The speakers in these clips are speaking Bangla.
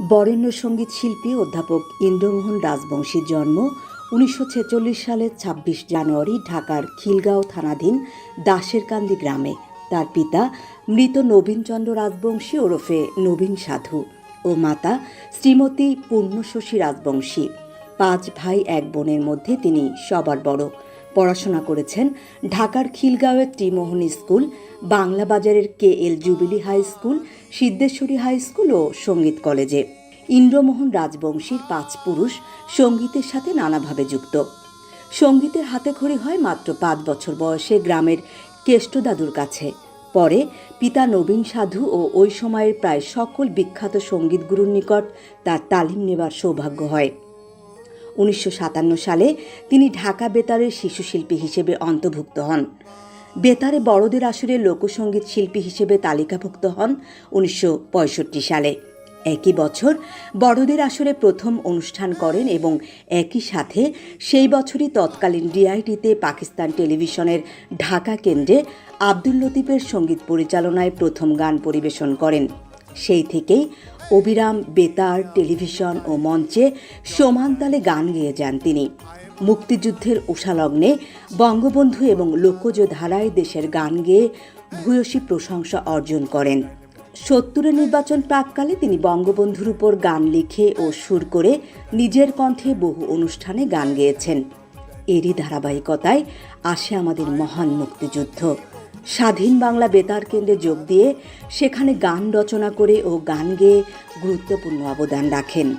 বরেণ্য সংগীত শিল্পী অধ্যাপক ইন্দ্রমোহন রাজবংশীর জন্ম উনিশশো ছেচল্লিশ সালের ছাব্বিশ জানুয়ারি ঢাকার খিলগাঁও থানাধীন দাসেরকান্দি গ্রামে। তার পিতা মৃত নবীনচন্দ্র রাজবংশী ওরফে নবীন সাধু ও মাতা শ্রীমতী পূর্ণশশী রাজবংশী। পাঁচ ভাই, এক বোনের মধ্যে তিনি সবার বড়। পড়াশোনা করেছেন ঢাকার খিলগাঁওয়ের ত্রিমোহনী স্কুল বাংলা বাজারের K L jubilee high school, Siddheswari high school ও সংগীত কলেজে। ইন্দ্রমোহন রাজবংশীর পাঁচ পুরুষ সঙ্গীতের সাথে নানাভাবে যুক্ত। সঙ্গীতের হাতেখড়ি হয় মাত্র পাঁচ বছর বয়সে গ্রামের কেষ্টদাদুর কাছে। পরে পিতা নবীন সাধু ও ওই সময়ের প্রায় সকল বিখ্যাত সঙ্গীতগুরুর নিকট তার তালিম নেবার সৌভাগ্য হয়। উনিশশো সাতান্ন সালে তিনি ঢাকা বেতারের শিশুশিল্পী হিসেবে অন্তর্ভুক্ত হন। বেতারে বড়দের আসরে লোকসঙ্গীত শিল্পী হিসেবে তালিকাভুক্ত হন উনিশশো পঁয়ষট্টি সালে। একই বছর বড়দের আসরে প্রথম অনুষ্ঠান করেন এবং একই সাথে সেই বছরই তৎকালীন ডিআইটিতে পাকিস্তান টেলিভিশনের ঢাকা কেন্দ্রে আব্দুল লতিফের সংগীত পরিচালনায় প্রথম গান পরিবেশন করেন। সেই থেকেই অবিরাম বেতার, টেলিভিশন ও মঞ্চে সমান তালে গান গেয়ে যান তিনি। মুক্তিযুদ্ধের উষালগ্নে বঙ্গবন্ধু এবং লোকজ ধারায় দেশের গান গেয়ে ভূয়সী প্রশংসা অর্জন করেন। সত্তরের নির্বাচন প্রাককালে তিনি বঙ্গবন্ধুর উপর গান লিখে ও সুর করে নিজের কণ্ঠে বহু অনুষ্ঠানে গান গেয়েছেন। এরই ধারাবাহিকতায় আসে আমাদের মহান মুক্তিযুদ্ধ। স্বাধীন বাংলা বেতার কেন্দ্রে যোগ দিয়ে সেখানে গান রচনা করে ও গান গেয়ে গুরুত্বপূর্ণ অবদান রাখেন।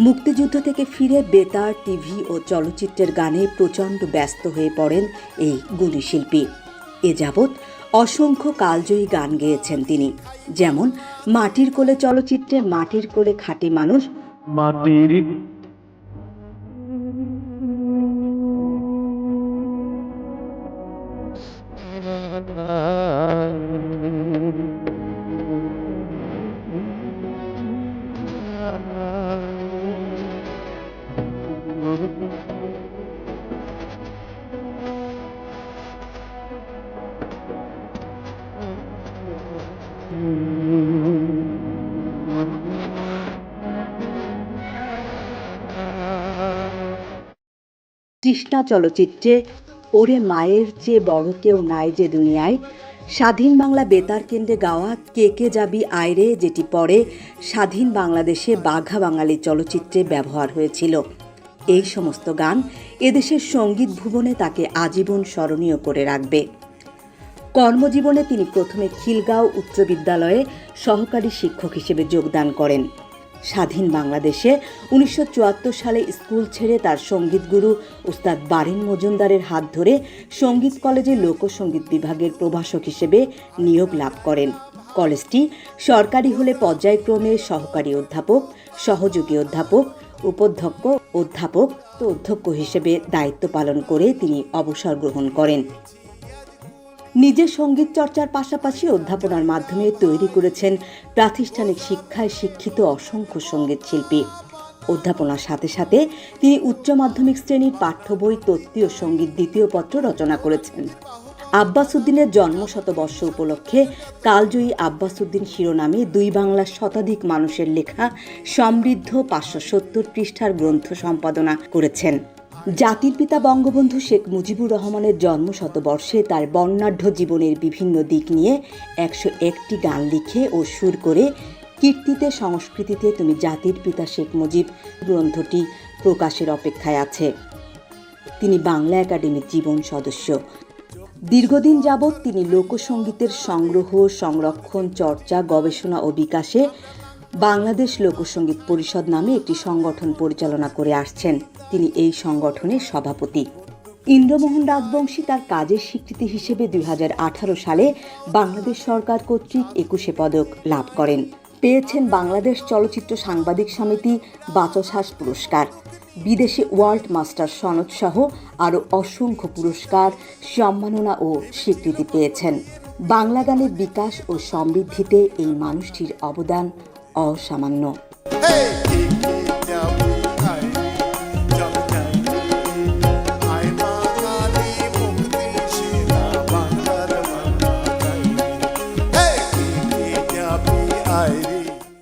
মুক্তিযুদ্ধ থেকে ফিরে বেতার, টিভি ও চলচ্চিত্রের গানে প্রচণ্ড ব্যস্ত হয়ে পড়েন এই গুণী শিল্পী। এ যাবৎ অসংখ্য কালজয়ী গান গেয়েছেন তিনি। যেমন, মাটির কোলে চলচ্চিত্রে মাটির কোলে খাঁটি মানুষ। মাটির তৃষ্ণা চলচ্চিত্রে ওরে মায়ের চেয়ে বড় কেউ নাই যে দুনিয়ায়। স্বাধীন বাংলা বেতার কেন্দ্রে গাওয়া কে কে যাবি আয়রে যেটি পরে স্বাধীন বাংলাদেশে বাঘা বাঙালি চলচ্চিত্রে ব্যবহার হয়েছিল। এই সমস্ত গান এদেশের সংগীত ভুবনে তাকে আজীবন স্মরণীয় করে রাখবে। কর্মজীবনে তিনি প্রথমে খিলগাঁও উচ্চ বিদ্যালয়ে সহকারী শিক্ষক হিসেবে যোগদান করেন। স্বাধীন বাংলাদেশে উনিশশো চুয়াত্তর সালে স্কুল ছেড়ে তার সংগীত গুরু উস্তাদ বারিন মজুমদারের হাত ধরে সংগীত কলেজে লোকসঙ্গীত বিভাগের প্রভাষক হিসেবে নিয়োগ লাভ করেন। কলেজটি সরকারি হলে পর্যায়ক্রমে সহকারী অধ্যাপক, সহযোগী অধ্যাপক, উপাধ্যক্ষ, অধ্যাপক তো অধ্যক্ষ হিসেবে দায়িত্ব পালন করে তিনি অবসর গ্রহণ করেন। নিজের সংগীত চর্চার পাশাপাশি অধ্যাপনার মাধ্যমে তৈরি করেছেন প্রাতিষ্ঠানিক শিক্ষায় শিক্ষিত অসংখ্য সংগীত শিল্পী। অধ্যাপনার সাথে সাথে তিনি উচ্চ মাধ্যমিক শ্রেণির পাঠ্য বই তত্ত্বীয় সংগীত দ্বিতীয় পত্র রচনা করেছেন। আব্বাস উদ্দিনের জন্ম শতবর্ষ উপলক্ষে কালজয়ী আব্বাস উদ্দিন শিরোনামে দুই বাংলার শতাধিক মানুষের লেখা সমৃদ্ধ পাঁচশো সত্তর পৃষ্ঠার গ্রন্থ সম্পাদনা করেছেন। জাতির পিতা বঙ্গবন্ধু শেখ মুজিবুর রহমানের জন্ম শতবর্ষে তার বর্ণাঢ্য জীবনের বিভিন্ন দিক নিয়ে একশো একটি গান লিখে ও সুর করে কীর্তিতে, সংস্কৃতিতে তুমি জাতির পিতা শেখ মুজিব গ্রন্থটি প্রকাশের অপেক্ষায় আছে। তিনি বাংলা একাডেমির জীবন সদস্য। দীর্ঘদিন যাবৎ তিনি লোকসঙ্গীতের সংগ্রহ, সংরক্ষণ, চর্চা, গবেষণা ও বিকাশে বাংলাদেশ লোকসঙ্গীত পরিষদ নামে একটি সংগঠন পরিচালনা করে আসছেন। তিনি এই সংগঠনের সভাপতি। ইন্দ্রমোহন রাজবংশী তার কাজের স্বীকৃতি হিসেবে দুই সালে বাংলাদেশ সরকার কর্তৃক একুশে পদক লাভ করেন। পেয়েছেন বাংলাদেশ চলচ্চিত্র সাংবাদিক সমিতি বাচসাস পুরস্কার। বিদেশে ওয়ার্ল্ড মাস্টার সনদ সহ আরও অসংখ্য পুরস্কার, সম্মাননা ও স্বীকৃতি পেয়েছেন। বাংলা গানের বিকাশ ও সমৃদ্ধিতে এই মানুষটির অবদান অসামান্য!